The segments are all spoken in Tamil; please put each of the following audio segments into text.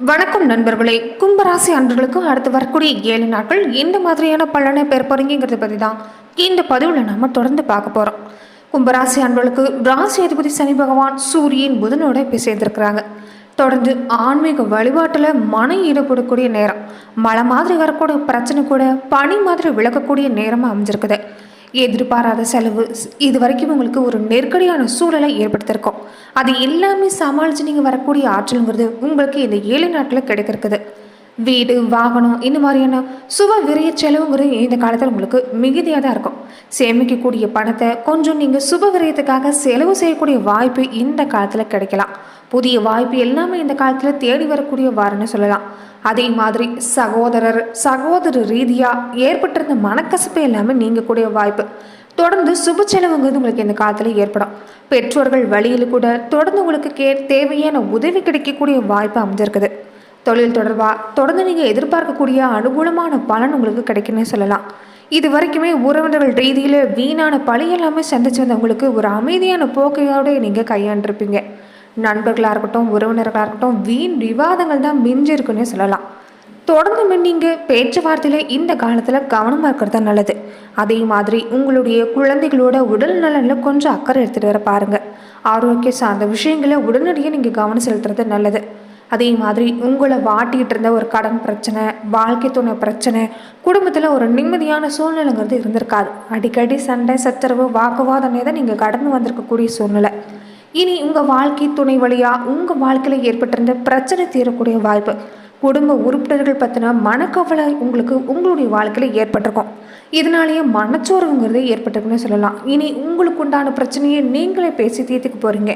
வணக்கம் நண்பர்களே. கும்பராசி அன்பர்களுக்கு அடுத்து வரக்கூடிய ஏழு நாட்கள் எந்த மாதிரியான பலனை பெற போறீங்கிறத பற்றி தான் இந்த பதிவில் நம்ம தொடர்ந்து பார்க்க போகிறோம் கும்பராசி அன்பர்களுக்கு ராசி அதிபதி சனி பகவான் சூரியன் புதனோட போய் சேர்ந்திருக்கிறாங்க. தொடர்ந்து ஆன்மீக வழிபாட்டில் மன ஈடுபடக்கூடிய நேரம். மழை மாதிரி வரக்கூடிய பிரச்சனை கூட பனி மாதிரி விளக்கக்கூடிய நேரமாக அமைஞ்சிருக்குது. எதிர்பாராத செலவு. இது வரைக்கும் உங்களுக்கு ஒரு நெருக்கடியான சூழலை ஏற்படுத்தியிருக்கோம். அது எல்லாமே சமாளித்து நீங்கள் வரக்கூடிய ஆற்றலுங்கிறது உங்களுக்கு இந்த ஏழு நாட்டில் கிடைக்கிறது வீடு வாகனம் இந்த மாதிரியான சுப விரைய செலவுங்கிறது இந்த காலத்தில் உங்களுக்கு மிகுதியாக தான் இருக்கும். சேமிக்கக்கூடிய பணத்தை கொஞ்சம் நீங்கள் சுப விரயத்துக்காக செலவு செய்யக்கூடிய வாய்ப்பு இந்த காலத்தில் கிடைக்கலாம். புதிய வாய்ப்பு எல்லாமே இந்த காலத்தில் தேடி வரக்கூடிய வாரன்னு சொல்லலாம். அதே மாதிரி சகோதரர் சகோதர ரீதியாக ஏற்பட்டிருந்த மனக்கசப்பு எல்லாமே நீங்கக்கூடிய வாய்ப்பு. தொடர்ந்து சுப செலவுங்கிறது உங்களுக்கு இந்த காலத்தில் ஏற்படும். பெற்றோர்கள் வழியில் கூட தொடர்ந்து உங்களுக்கு கே தேவையான உதவி கிடைக்கக்கூடிய வாய்ப்பு அமைஞ்சிருக்குது. தொழில் தொடர்பாக தொடர்ந்து நீங்கள் எதிர்பார்க்கக்கூடிய அனுகூலமான பலன் உங்களுக்கு கிடைக்குன்னு சொல்லலாம். இது வரைக்குமே உறவினர்கள் ரீதியில் வீணான பழி எல்லாமே சந்திச்சு வந்தவங்களுக்கு ஒரு அமைதியான போக்கையோடு நீங்கள் கையாண்டிருப்பீங்க. நண்பர்களாக இருக்கட்டும் உறவினர்களாக இருக்கட்டும் வீண் விவாதங்கள் தான் மிஞ்சி இருக்குன்னே சொல்லலாம். தொடர்ந்து நீங்கள் பேச்சுவார்த்தையில் இந்த காலத்தில் கவனமாக இருக்கிறது நல்லது. அதே மாதிரி உங்களுடைய குழந்தைகளோட உடல் நலனில் கொஞ்சம் அக்கறை எடுத்துகிட்டு வர பாருங்கள் ஆரோக்கியம் சார்ந்த விஷயங்களை உடனடியாக நீங்கள் கவனம் செலுத்துறது நல்லது. அதே மாதிரி உங்களை வாட்டிகிட்டு இருந்த ஒரு கடன் பிரச்சனை வாழ்க்கை துணை பிரச்சனை குடும்பத்தில் ஒரு நிம்மதியான சூழ்நிலைங்கிறது இருந்திருக்காது. அடிக்கடி சண்டை சச்சரவு வாக்குவாதம் தான் நீங்கள் கடந்து வந்திருக்கக்கூடிய சூழ்நிலை. இனி உங்கள் வாழ்க்கை துணை வழியாக உங்கள் வாழ்க்கையில் ஏற்பட்டிருந்த பிரச்சனை தீரக்கூடிய வாய்ப்பு. குடும்ப உறுப்பினர்கள் பற்றின மனக்கவலை உங்களுக்கு உங்களுடைய வாழ்க்கையில் ஏற்பட்டிருக்கும். இதனாலேயே மனச்சோர்வுங்கிறது ஏற்பட்டிருக்குன்னு சொல்லலாம். இனி உங்களுக்கு உண்டான பிரச்சனையை நீங்களே பேசி தீர்த்துக்க போகிறீங்க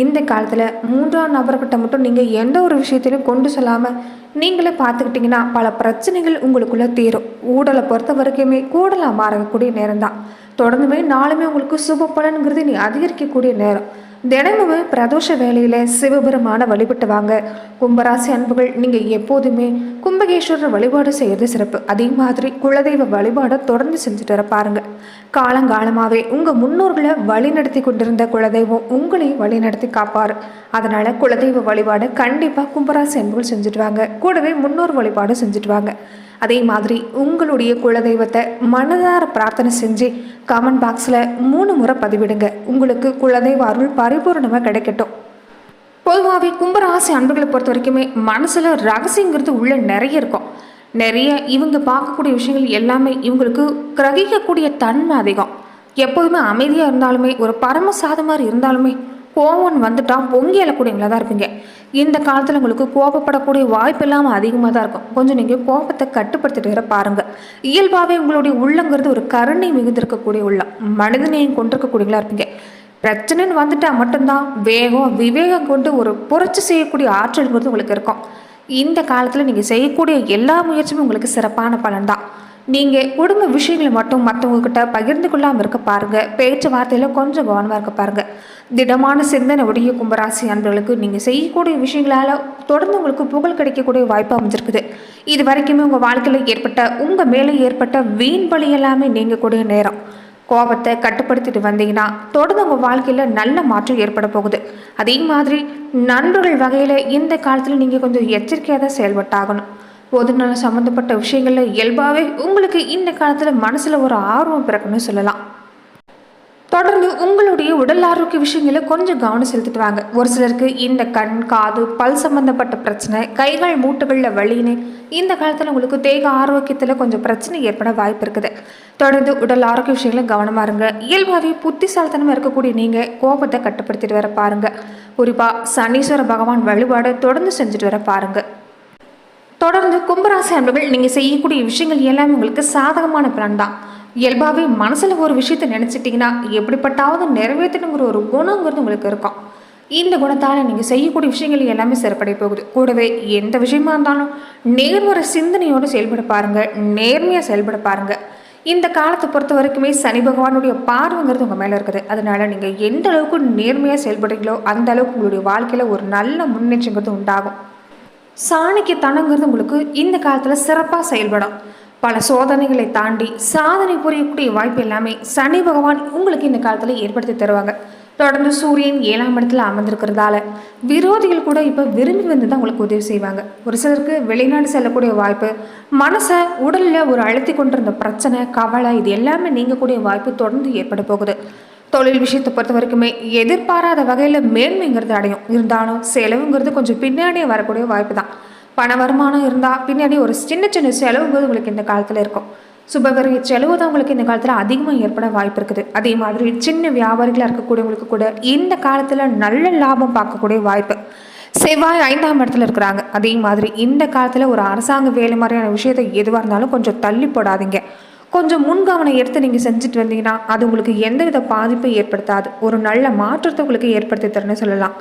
இந்த காலத்தில் மூன்றாம் நபர்கிட்ட மட்டும் நீங்கள் எந்த ஒரு விஷயத்திலையும் கொண்டு சொல்லாமல் நீங்களே பார்த்துக்கிட்டிங்கன்னா பல பிரச்சனைகள் உங்களுக்குள்ளே தீரும். ஊடலை பொறுத்த வரைக்குமே கூடலாக மாறக்கூடிய நேரம் தான் தொடர்ந்துமே நாளுமே உங்களுக்கு சுப பலனுங்கிறது நீ அதிகரிக்கக்கூடிய நேரம். தினமும் பிரதோஷ வேலையில் சிவபெருமான வழிபட்டு வாங்க கும்பராசி அன்புகள் நீங்கள் எப்போதுமே கும்பகேஸ்வரர் வழிபாடு செய்யறது சிறப்பு. அதே மாதிரி குலதெய்வ வழிபாடை தொடர்ந்து செஞ்சுட்டு வர பாருங்க. காலங்காலமாகவே உங்கள் முன்னோர்களை வழிநடத்தி கொண்டிருந்த குலதெய்வம் உங்களையும் வழிநடத்தி காப்பார் அதனால் குலதெய்வ வழிபாடு கண்டிப்பாக கும்பராசி அன்புகள் செஞ்சுட்டு வாங்க. கூடவே முன்னோர் வழிபாடு செஞ்சுட்டு வாங்க. அதே மாதிரி உங்களுடைய குலதெய்வத்தை மனதார பிரார்த்தனை செஞ்சு கமெண்ட் பாக்ஸில் மூணு முறை பதிவிடுங்க. உங்களுக்கு குலதெய்வ அருள் பரிபூர்ணமாக கிடைக்கட்டும். பொதுவாகவே கும்பராசி அன்புகளை பொறுத்த வரைக்குமே மனசில் ரகசியங்கிறது உள்ள நிறைய இருக்கும். நிறைய இவங்க பார்க்கக்கூடிய விஷயங்கள் எல்லாமே இவங்களுக்கு கிரகிக்கக்கூடிய தன்மை அதிகம். எப்போதுமே அமைதியாக இருந்தாலுமே ஒரு பரமசாத மாதிரி இருந்தாலுமே கோவம் வந்துட்டால் பொங்கி எழக்கூடியவங்களா தான் இருப்பீங்க. இந்த காலத்தில் உங்களுக்கு கோபப்படக்கூடிய வாய்ப்பு இல்லாமல் அதிகமாக தான் இருக்கும். கொஞ்சம் நீங்கள் கோபத்தை கட்டுப்படுத்திட்டு வர பாருங்கள் இயல்பாகவே உங்களுடைய உள்ளங்கிறது ஒரு கருணை மிகுந்திருக்கக்கூடிய உள்ளம். மனிதனையும் கொண்டிருக்கக்கூடியவங்களா இருப்பீங்க. பிரச்சனைன்னு வந்துட்டால் மட்டும்தான் வேகம் விவேகம் கொண்டு ஒரு புரட்சி செய்யக்கூடிய ஆற்றல்ங்கிறது உங்களுக்கு இருக்கும். இந்த காலத்தில் நீங்கள் செய்யக்கூடிய எல்லா முயற்சியும் உங்களுக்கு சிறப்பான பலன் தான். நீங்கள் குடும்ப விஷயங்களை மட்டும் மற்றவங்கக்கிட்ட பகிர்ந்து கொள்ளாமல் இருக்க பாருங்கள் பேச்சுவார்த்தையில் கொஞ்சம் கவனமாக இருக்க பாருங்கள் திடமான சிந்தனை உடைய கும்பராசி அன்பர்களுக்கு நீங்கள் செய்யக்கூடிய விஷயங்களால் தொடர்ந்து உங்களுக்கு புகழ் கிடைக்கக்கூடிய வாய்ப்பு அமைஞ்சிருக்குது. இது வரைக்குமே உங்கள் வாழ்க்கையில் ஏற்பட்ட உங்கள் மேலே ஏற்பட்ட வீண் பலி எல்லாமே நீங்கக்கூடிய நேரம். கோபத்தை கட்டுப்படுத்திட்டு வந்தீங்கன்னா தொடர்ந்து உங்கள் வாழ்க்கையில் நல்ல மாற்றம் ஏற்பட போகுது. அதே மாதிரி நண்பர்கள் வகையில் இந்த காலத்தில் நீங்கள் கொஞ்சம் எச்சரிக்கையாக தான் செயல்பட்டாகணும். பொதுநல சம்மந்தப்பட்ட விஷயங்களில் இயல்பாகவே உங்களுக்கு இந்த காலத்தில் மனசில் ஒரு ஆர்வம் பிறக்குன்னு சொல்லலாம். தொடர்ந்து உங்களுடைய உடல் ஆரோக்கிய விஷயங்களை கொஞ்சம் கவனம் செலுத்திட்டு வாங்க ஒரு சிலருக்கு இந்த கண் காது பல் சம்மந்தப்பட்ட பிரச்சனை கைகள் மூட்டுகளில் வலின்னு இந்த காலத்தில் உங்களுக்கு தேக ஆரோக்கியத்தில் கொஞ்சம் பிரச்சனை ஏற்பட வாய்ப்பு இருக்குது. தொடர்ந்து உடல் ஆரோக்கிய விஷயங்களை கவனமாக இருங்க. இயல்பாகவே புத்திசாலித்தனமாக இருக்கக்கூடிய நீங்கள் கோபத்தை கட்டுப்படுத்திட்டு வர பாருங்கள் குறிப்பாக சனீஸ்வர பகவான் வழிபாடு தொடர்ந்து செஞ்சுட்டு வர பாருங்கள் தொடர்ந்து கும்பராசி அன்பர்கள் நீங்கள் செய்யக்கூடிய விஷயங்கள் எல்லாமே உங்களுக்கு சாதகமான பலன் தான். இயல்பாகவே மனசில் ஒரு விஷயத்தை நினச்சிட்டிங்கன்னா எப்படிப்பட்டாவது நிறைவேற்றணுங்கிற ஒரு குணங்கிறது உங்களுக்கு இருக்கும். இந்த குணத்தால் நீங்கள் செய்யக்கூடிய விஷயங்கள் எல்லாமே சிறப்படை போகுது. கூடவே எந்த விஷயமா இருந்தாலும் நேர்முறை சிந்தனையோடு செயல்பட பாருங்கள் நேர்மையாக செயல்பட பாருங்கள் இந்த காலத்தை பொறுத்த வரைக்குமே சனி பகவானுடைய பார்வைங்கிறது உங்கள் மேலே இருக்குது. அதனால நீங்கள் எந்த அளவுக்கு நேர்மையாக செயல்படுறீங்களோ அந்த அளவுக்கு உங்களுடைய வாழ்க்கையில் ஒரு நல்ல முன்னேற்றங்கிறது உண்டாகும். சாணக்கியத்தனங்கிறது உங்களுக்கு இந்த காலத்தில் சிறப்பாக செயல்படும். பல சோதனைகளை தாண்டி சாதனை புரியக்கூடிய வாய்ப்பு எல்லாமே சனி பகவான் உங்களுக்கு இந்த காலத்தில் ஏற்படுத்தி தருவாங்க. தொடர்ந்து சூரியன் ஏழாம் இடத்துல அமர்ந்திருக்கிறதால விரோதிகள் கூட இப்போ விரும்பி வந்து தான் உங்களுக்கு உதவி செய்வாங்க. ஒரு சிலருக்கு வெளிநாடு செல்லக்கூடிய வாய்ப்பு மனசை உடலில் ஒரு அழுத்தி கொண்டிருந்த பிரச்சனை கவலை இது எல்லாமே நீங்கக்கூடிய வாய்ப்பு தொடர்ந்து ஏற்பட போகுது. தொழில் விஷயத்தை பொறுத்த வரைக்குமே எதிர்பாராத வகையில் மேன்மைங்கிறது அடையும். இருந்தாலும் செலவுங்கிறது கொஞ்சம் பின்னாடியே வரக்கூடிய வாய்ப்பு தான் பண வருமானம் இருந்தால் பின்னாடி ஒரு சின்ன சின்ன செலவுங்கிறது உங்களுக்கு இந்த காலத்தில் இருக்கும். சுபகரிய செலவு தான் உங்களுக்கு இந்த காலத்தில் அதிகமாக ஏற்பட வாய்ப்பு இருக்குது. அதே மாதிரி சின்ன வியாபாரிகளாக இருக்கக்கூடியவங்களுக்கு கூட இந்த காலத்தில் நல்ல லாபம் பார்க்கக்கூடிய வாய்ப்பு. செவ்வாய் ஐந்தாம் இடத்துல இருக்கிறாங்க. அதே மாதிரி இந்த காலத்தில் ஒரு அரசாங்க வேலை மாதிரியான விஷயத்தை எதுவாக இருந்தாலும் கொஞ்சம் தள்ளி போடாதீங்க. கொஞ்சம் முன்கவனம் எடுத்து நீங்கள் செஞ்சுட்டு வந்தீங்கன்னா அது உங்களுக்கு எந்தவித பாதிப்பும் ஏற்படுத்தாது. ஒரு நல்ல மாற்றத்தை உங்களுக்கு ஏற்படுத்தி தரணும்னு சொல்லலாம்.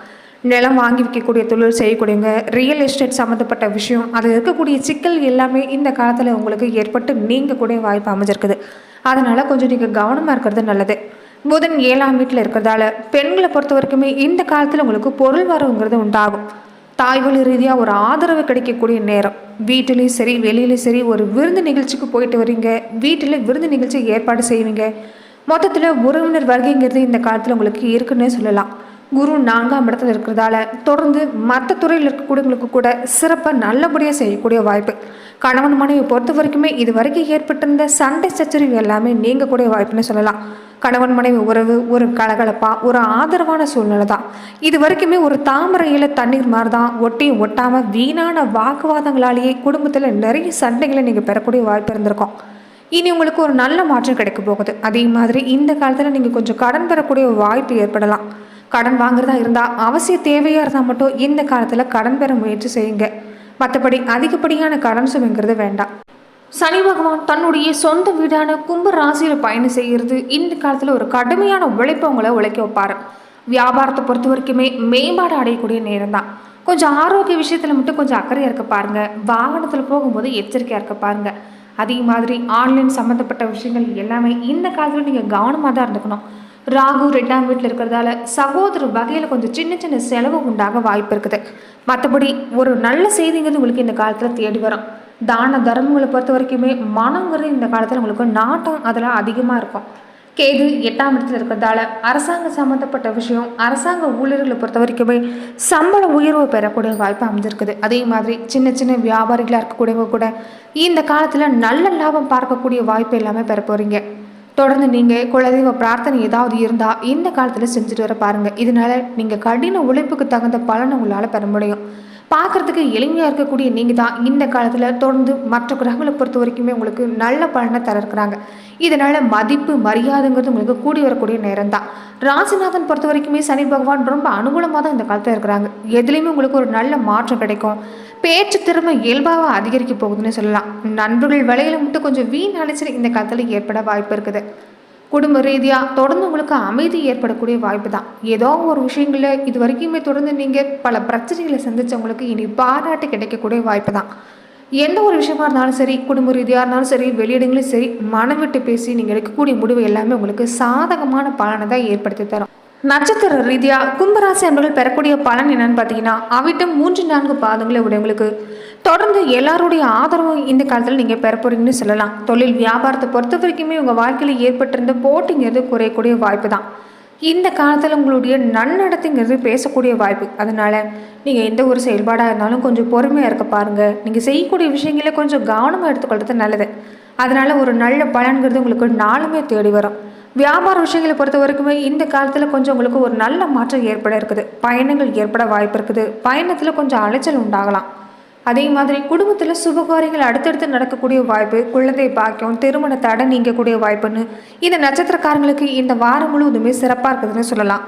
நிலம் வாங்கி விற்கக்கூடிய தொழில் செய்யக்கூடியவங்க ரியல் எஸ்டேட் சம்மந்தப்பட்ட விஷயம் அதில் இருக்கக்கூடிய சிக்கல் எல்லாமே இந்த காலத்தில் உங்களுக்கு ஏற்பட்டு நீங்கக்கூடிய வாய்ப்பு அமைஞ்சிருக்குது. அதனால் கொஞ்சம் நீங்கள் கவனமாக இருக்கிறது நல்லது. புதன் ஏழாம் வீட்டில் இருக்கிறதால பெண்களை பொறுத்த வரைக்குமே இந்த காலத்தில் உங்களுக்கு பொருள் வரவுங்கிறது உண்டாகும். தாய்வழி ரீதியாக ஒரு ஆதரவு கிடைக்கக்கூடிய நேரம். வீட்டிலையும் சரி வெளியிலையும் சரி ஒரு விருந்து நிகழ்ச்சிக்கு போயிட்டு வரீங்க. வீட்டில் விருந்து நிகழ்ச்சி ஏற்பாடு செய்வீங்க. மொத்தத்தில் உறவினர் வருகைங்கிறது இந்த காலத்தில் உங்களுக்கு இருக்குன்னே சொல்லலாம். குரு நான்காம் இடத்துல இருக்கிறதால தொடர்ந்து மற்ற துறையில் இருக்கக்கூடியவங்களுக்கு கூட சிறப்பாக நல்லபடியாக செய்யக்கூடிய வாய்ப்பு. கணவன் மனைவி பொறுத்த வரைக்குமே இது வரைக்கும் ஏற்பட்டிருந்த சண்டை சச்சரிவு எல்லாமே நீங்கக்கூடிய வாய்ப்புன்னு சொல்லலாம். கணவன் மனைவி உறவு ஒரு கலகலப்பா ஒரு ஆதரவான சூழ்நிலை தான். இது வரைக்குமே ஒரு தாமரையில் தண்ணீர் மாதிரி தான் ஒட்டியும் ஒட்டாமல் வீணான வாக்குவாதங்களாலேயே குடும்பத்தில் நிறைய சண்டைகளை நீங்கள் பெறக்கூடிய வாய்ப்பு இருந்திருக்கும். இனி உங்களுக்கு ஒரு நல்ல மாற்றம் கிடைக்க போகுது. அதே மாதிரி இந்த காலத்தில் நீங்கள் கொஞ்சம் கடன் பெறக்கூடிய வாய்ப்பு ஏற்படலாம். கடன் வாங்குறதா இருந்தால் அவசிய தேவையாக இருந்தால் மட்டும் இந்த காலத்தில் கடன் பெற முயற்சி செய்யுங்க. மற்றபடி அதிகப்படியான கடன் சுமைங்கிறது வேண்டாம். சனி பகவான் தன்னுடைய சொந்த வீடான கும்ப ராசியில் பயணம் செய்கிறது. இந்த காலத்தில் ஒரு கடுமையான உழைப்பு அவங்கள உழைக்க வைப்பார். வியாபாரத்தை பொறுத்த வரைக்குமே மேம்பாடு அடையக்கூடிய நேரம் தான் கொஞ்சம் ஆரோக்கிய விஷயத்தில் மட்டும் கொஞ்சம் அக்கறையாக இருக்க பாருங்கள் வாகனத்தில் போகும்போது எச்சரிக்கையாக இருக்க பாருங்கள் அதே மாதிரி ஆன்லைன் சம்மந்தப்பட்ட விஷயங்கள் எல்லாமே இந்த காலத்தில் நீங்கள் கவனமாக தான் இருந்துக்கணும். ராகு ரெண்டாம் வீட்டில் இருக்கிறதால சகோதர வகையில் கொஞ்சம் சின்ன சின்ன செலவு உண்டாக வாய்ப்பு இருக்குது. மற்றபடி ஒரு நல்ல செய்திங்கிறது உங்களுக்கு இந்த காலத்தில் தேடி வரும். தான தர்மங்களை பொறுத்த வரைக்குமே மனங்கிறது இந்த காலத்தில் உங்களுக்கு நாட்டம் அதெல்லாம் அதிகமாக இருக்கும். கேது எட்டாம் இடத்துல இருக்கிறதால அரசாங்க சம்மந்தப்பட்ட விஷயம் அரசாங்க ஊழியர்களை பொறுத்த வரைக்குமே சம்பள உயர்வு பெறக்கூடிய வாய்ப்பு அமைஞ்சிருக்குது. அதே மாதிரி சின்ன சின்ன வியாபாரிகளாக இருக்கக்கூடியவங்க கூட இந்த காலத்தில் நல்ல லாபம் பார்க்கக்கூடிய வாய்ப்பு எல்லாமே பெற போகிறீங்க தொடர்ந்து நீங்கள் குலதெய்வ பிரார்த்தனை ஏதாவது இருந்தால் இந்த காலத்தில் செஞ்சுட்டு வர பாருங்கள் இதனால் நீங்கள் கடின உழைப்புக்கு தகுந்த பலனை உங்களால் பெற முடியும். பார்க்குறதுக்கு எளிமையாக இருக்கக்கூடிய நீங்கள் தான் இந்த காலத்தில் தொடர்ந்து மற்ற கிரகங்களை பொறுத்த வரைக்குமே உங்களுக்கு நல்ல பலனை தர இருக்கிறாங்க இதனால் மதிப்பு மரியாதைங்கிறது உங்களுக்கு கூடி வரக்கூடிய நேரம் தான் ராசிநாதன் பொறுத்த வரைக்குமே சனி பகவான் ரொம்ப அனுகூலமாக தான் இந்த காலத்தில் இருக்கிறாங்க. எதுலேயுமே உங்களுக்கு ஒரு நல்ல மாற்றம் கிடைக்கும். பேச்சு திறமை இயல்பாக அதிகரிக்க போகுதுன்னு சொல்லலாம். நண்பர்கள் விலையில மட்டும் கொஞ்சம் வீண் அலைச்சல் இந்த காலத்தில் ஏற்பட வாய்ப்பு இருக்குது. குடும்ப ரீதியாக தொடர்ந்து உங்களுக்கு அமைதி ஏற்படக்கூடிய வாய்ப்பு தான் ஏதோ ஒரு விஷயங்களில் இது வரைக்குமே தொடர்ந்து நீங்கள் பல பிரச்சனைகளை சந்தித்தவங்களுக்கு இனி பாராட்டு கிடைக்கக்கூடிய வாய்ப்பு தான் எந்த ஒரு விஷயமா இருந்தாலும் சரி குடும்ப ரீதியாக இருந்தாலும் சரி வெளியிடங்களும் சரி மனம் விட்டு பேசி நீங்கள் எடுக்கக்கூடிய முடிவு எல்லாமே உங்களுக்கு சாதகமான பலனை தான் ஏற்படுத்தி தரும். நட்சத்திர ரீதியாக கும்பராசி அன்பர்கள் பெறக்கூடிய பலன் என்னன்னு பார்த்தீங்கன்னா அவிட்டம் மூன்று நான்கு பாதங்களை உடையவங்களுக்கு தொடர்ந்து எல்லாருடைய ஆதரவும் இந்த காலத்தில் நீங்கள் பெற போகிறீங்கன்னு சொல்லலாம். தொழில் வியாபாரத்தை பொறுத்த வரைக்குமே உங்கள் வாழ்க்கையில் ஏற்பட்டிருந்த போட்டிங்கிறது குறையக்கூடிய வாய்ப்பு தான் இந்த காலத்தில் உங்களுடைய நன்னடத்தைங்கிறது பேசக்கூடிய வாய்ப்பு. அதனால் நீங்கள் எந்த ஒரு செயல்பாடாக இருந்தாலும் கொஞ்சம் பொறுமையாக இருக்க பாருங்கள் நீங்கள் செய்யக்கூடிய விஷயங்களை கொஞ்சம் கவனமாக எடுத்துக்கொள்வது நல்லது. அதனால் ஒரு நல்ல பலன்கிறது உங்களுக்கு நாளுமே தேடி வரும். வியாபார விஷயங்களை பொறுத்த வரைக்குமே இந்த காலத்தில் கொஞ்சம் உங்களுக்கு ஒரு நல்ல மாற்றம் ஏற்பட இருக்குது. பயணங்கள் ஏற்பட வாய்ப்பு இருக்குது. பயணத்தில் கொஞ்சம் அலைச்சல் உண்டாகலாம். அதே மாதிரி குடும்பத்தில் சுபகாரியங்கள் அடுத்தடுத்து நடக்கக்கூடிய வாய்ப்பு குழந்தை பாக்கியம் திருமண தடை நீங்கக்கூடிய வாய்ப்புன்னு இந்த நட்சத்திரக்காரங்களுக்கு இந்த வாரம் முழுவதுமே சிறப்பாக இருக்குதுன்னு சொல்லலாம்.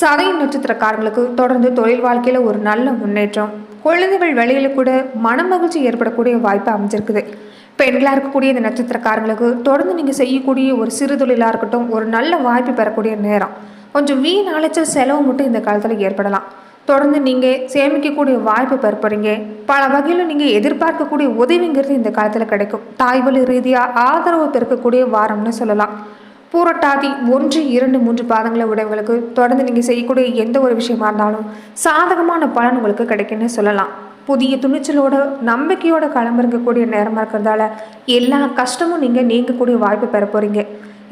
சதய நட்சத்திரக்காரங்களுக்கு தொடர்ந்து தொழில் வாழ்க்கையில் ஒரு நல்ல முன்னேற்றம். குழந்தைகள் வெளியில் கூட மனமகிழ்ச்சி ஏற்படக்கூடிய வாய்ப்பு அமைஞ்சிருக்குது. பெண்களாக இருக்கக்கூடிய இந்த நட்சத்திரக்காரங்களுக்கு தொடர்ந்து நீங்கள் செய்யக்கூடிய ஒரு சிறு தொழிலாக இருக்கட்டும் ஒரு நல்ல வாய்ப்பு பெறக்கூடிய நேரம். கொஞ்சம் வீண் அலைச்சல் செலவு மட்டும் இந்த காலத்தில் ஏற்படலாம். தொடர்ந்து நீங்கள் சேமிக்கக்கூடிய வாய்ப்பு பெறப்படுறீங்க பல வகையில் நீங்கள் எதிர்பார்க்கக்கூடிய உதவிங்கிறது இந்த காலத்தில் கிடைக்கும். தாய்வழி ரீதியாக ஆதரவு பெருக்கக்கூடிய வாரம்னு சொல்லலாம். பூரட்டாதி ஒன்று இரண்டு மூன்று பாதங்களை உடையவங்களுக்கு தொடர்ந்து நீங்கள் செய்யக்கூடிய எந்த ஒரு விஷயமா இருந்தாலும் சாதகமான பலன் உங்களுக்கு கிடைக்குன்னு சொல்லலாம். புதிய துணிச்சலோட நம்பிக்கையோட கிளம்பிருக்கக்கூடிய நேரமாக இருக்கிறதால எல்லா கஷ்டமும் நீங்கள் நீங்கக்கூடிய வாய்ப்பு பெற போகிறீங்க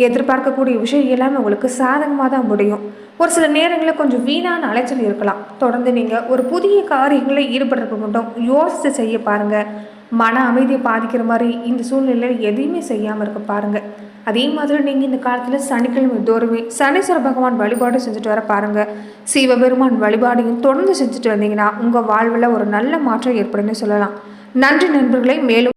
எதிர்பார்க்கக்கூடிய விஷயம் எல்லாமே உங்களுக்கு சாதகமாக தான் முடியும். ஒரு சில நேரங்களில் கொஞ்சம் வீணான அலைச்சல் இருக்கலாம். தொடர்ந்து நீங்கள் ஒரு புதிய காரியங்களில் ஈடுபடுறதுக்கு மட்டும் யோசித்து செய்ய பாருங்கள் மன அமைதியை பாதிக்கிற மாதிரி இந்த சூழ்நிலையில் எதையுமே செய்யாமல் இருக்க பாருங்கள் அதே மாதிரி நீங்கள் இந்த காலத்தில் சனிக்கிழமை தோறுமே சனீஸ்வர பகவான் வழிபாடு செஞ்சுட்டு வர பாருங்கள் சிவபெருமான் வழிபாடையும் தொடர்ந்து செஞ்சுட்டு வந்தீங்கன்னா உங்கள் வாழ்வில் ஒரு நல்ல மாற்றம் ஏற்படும் சொல்லலாம். நன்றி நண்பர்களை மேலும்